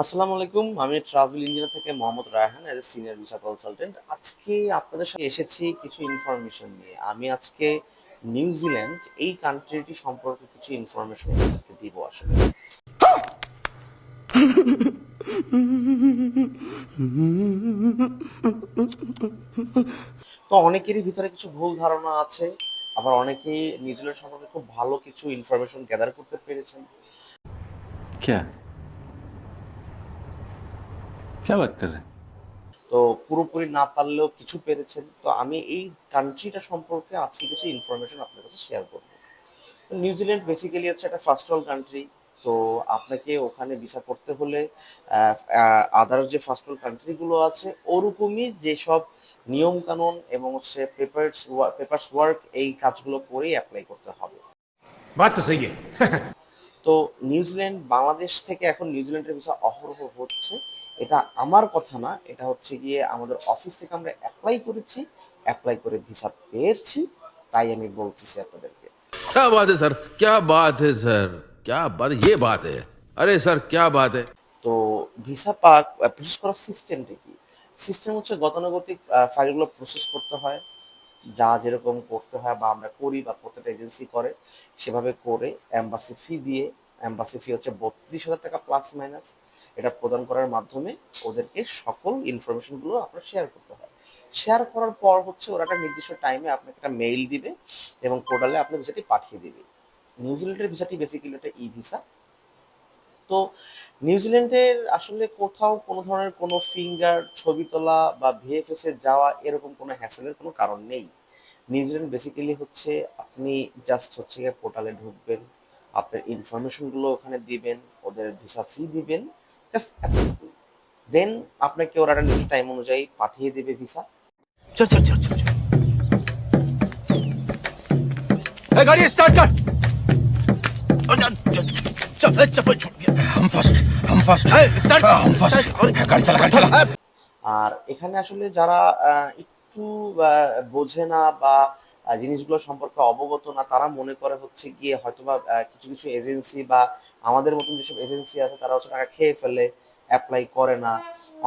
আসসালামু আলাইকুম, আমি ট্রাভেল ইঞ্জিনিয়ার থেকে Mohammad Raihan as a senior visa consultant আজকে আপনাদের সাথে এসেছি কিছু ইনফরমেশন নিয়ে। আমি আজকে নিউজিল্যান্ড এই কান্ট্রিটি সম্পর্কে কিছু ইনফরমেশন আপনাদেরকে দিব আসলে। তো অনেকেরই ভিতরে কিছু ভুল ধারণা আছে, আবার অনেকেই নিউজিল্যান্ড সম্পর্কে খুব ভালো কিছু ইনফরমেশন গ্যাদার করতে পেরেছেন। क्या क्या बात कर रहे हैं তো পুরোপুরি না পারলেও কিছু পেরেছেন তো আমি এই কান্ট্রিটা সম্পর্কে আজকে কিছু ইনফরমেশন আপনার কাছে শেয়ার করব নিউজিল্যান্ড বেসিক্যালি হচ্ছে একটা ফার্স্ট ওয়ার্ল্ড কান্ট্রি তো আপনাকে ওখানে ভিসা করতে হলে আদার যে ফার্স্ট ওয়ার্ল্ড কান্ট্রিগুলো আছে ওরকমই যেসব নিয়ম কানুন এবং হচ্ছে পেপারস পেপারস ওয়ার্ক এই কাজগুলো করেই অ্যাপ্লাই করতে হবে बात तो सही है তো নিউজিল্যান্ড বাংলাদেশ থেকে এখন নিউজিল্যান্ডের ভিসা অহরহ হচ্ছে এটা আমার কথা না এটা হচ্ছে গিয়ে আমাদের অফিস থেকে আমরা অ্যাপ্লাই করেছি অ্যাপ্লাই করে ভিসা পেয়েছি তাই আমি বলতেছি আপনাদেরকে क्या बात है सर क्या बात है सर क्या बात है ये बात है अरे सर क्या बात है তো ভিসা পাক প্রসেস করার সিস্টেমটা কি সিস্টেম হচ্ছে গতানুগতিক ফাইলগুলো প্রসেস করতে হয় যা যেরকম করতে হয় বা আমরা করি বা প্রত্যেকটা এজেন্সি করে সেভাবে করে অ্যাম্বাসি ফি দিয়ে অ্যাম্বাসি ফি হচ্ছে বত্রিশ হাজার টাকা প্লাস মাইনাস এটা প্রদান করার মাধ্যমে ওদেরকে সকল ইনফরমেশনগুলো আপনার শেয়ার করতে হয়। শেয়ার করার পর হচ্ছে ওরা একটা নির্দিষ্ট টাইমে আপনাকে একটা মেইল দিবে এবং পোর্টালে আপনার ভিসাটি পাঠিয়ে দিবে। নিউজিল্যান্ডের ভিসাটি বেসিক্যালি একটা ই ভিসা তো নিউজিল্যান্ডের আসলে কোথাও কোনো ধরনের কোনো ফিঙ্গার ছবি তোলা বা ভিএফএস এ যাওয়া এরকম কোনো হ্যাসেলের কোনো কারণ নেই। নিউজিল্যান্ড বেসিক্যালি হচ্ছে আপনি জাস্ট হচ্ছে পোর্টালে ঢুকবেন, আপনার ইনফরমেশনগুলো ওখানে দিবেন, ওদের ভিসা ফি দিবেন দেন আপনাকে ওরা একটা নিউজ টাইম অনুযায়ী পাঠিয়ে দেবে ভিসা চল চল চল। চল গাড়ি স্টার্ট কর আর এখানে আসলে যারা একটু বোঝে না বা জিনিসগুলো সম্পর্কে অবগত না, তারা মনে করে হচ্ছে গিয়ে হয়তোবা কিছু কিছু এজেন্সি বা আমাদের মতন যেসব এজেন্সি আছে, তারা হচ্ছে টাকা খেয়ে ফেলে অ্যাপ্লাই করে না।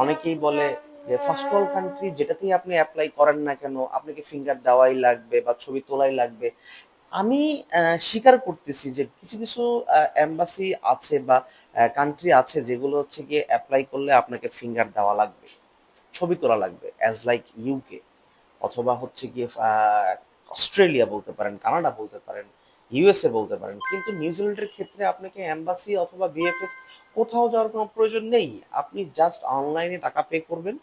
অনেকেই বলে যে ফার্স্ট ওয়ার্ল্ড কান্ট্রি যেটাতেই আপনি অ্যাপ্লাই করেন না কেন, আপনাকে ফিঙ্গার দেওয়াই লাগবে বা ছবি তোলাই লাগবে। আমি স্বীকার করতেছি যে, কিছু কিছু এম্বাসি আছে বা কান্ট্রি আছে যেগুলো হচ্ছে গিয়ে অ্যাপ্লাই করলে আপনাকে ফিঙ্গার দেওয়া লাগবে, ছবি তোলা লাগবে অ্যাজ লাইক ইউকে অথবা হচ্ছে গিয়ে অস্ট্রেলিয়া বলতে পারেন, কানাডা বলতে পারেন ইউএসএ বলতে পারেন, কিন্তু নিউজিল্যান্ডের ক্ষেত্রে আপনাকে অ্যাম্বাসি অথবা বিএফএস কোথাও যাওয়ার কোনো প্রয়োজন নেই। আপনি জাস্ট অনলাইনে টাকা পে করবেন।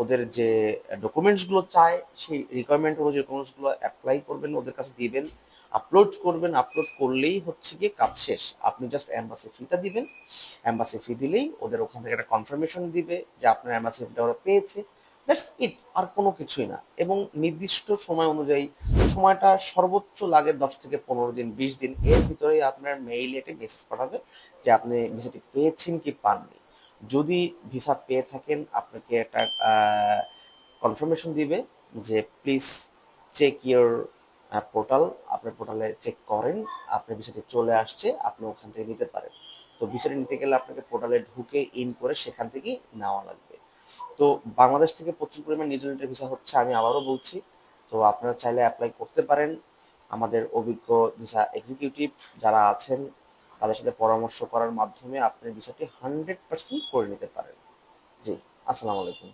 ওদের যে ডকুমেন্টসগুলো চায়, সেই রিকোয়ারমেন্ট অনুযায়ী ডকুমেন্টসগুলো অ্যাপ্লাই করবেন, ওদের কাছে দিবেন আপলোড করবেন। আপলোড করলেই হচ্ছে গিয়ে কাজ শেষ। আপনি জাস্ট অ্যাম্বাসি ফিটা দিবেন। অ্যাম্বাসি ফি দিলেই ওদের ওখান থেকে একটা কনফার্মেশন দিবে যে আপনার অ্যাম্বাসি ফিটা ওরা পেয়েছে। দ্যাটস ইট, আর কোনো কিছুই না। এবং নির্দিষ্ট সময় অনুযায়ী সময়টা সর্বোচ্চ লাগে দশ থেকে পনেরো দিন, বিশ দিন। এর ভিতরেই আপনার মেইলে একটা মেসেজ পাঠাবে যে আপনি ভিসাটি পেয়েছেন কি পাননি। যদি ভিসা পেয়ে থাকেন, আপনাকে একটা কনফার্মেশন দিবে যে প্লিজ চেক ইউর পোর্টাল আপনার পোর্টালে চেক করেন, আপনার ভিসাটি চলে আসছে, আপনি ওখান থেকে নিতে পারেন। তো ভিসাটি নিতে গেলে আপনাকে পোর্টালে ঢুকে ইন করে সেখান থেকেই নেওয়া লাগবে। তো বাংলাদেশ থেকে প্রচুর পরিমাণ নিউজিল্যান্ডের ভিসা হচ্ছে, আমি আবারও বলছি। তো আপনারা চাইলে অ্যাপ্লাই করতে পারেন। আমাদের অভিজ্ঞ ভিসা এক্সিকিউটিভ যারা আছেন, তাদের সাথে পরামর্শ করার মাধ্যমে আপনি ভিসাটি হান্ড্রেড পার্সেন্ট করে নিতে পারেন। জি, আসসালামু আলাইকুম।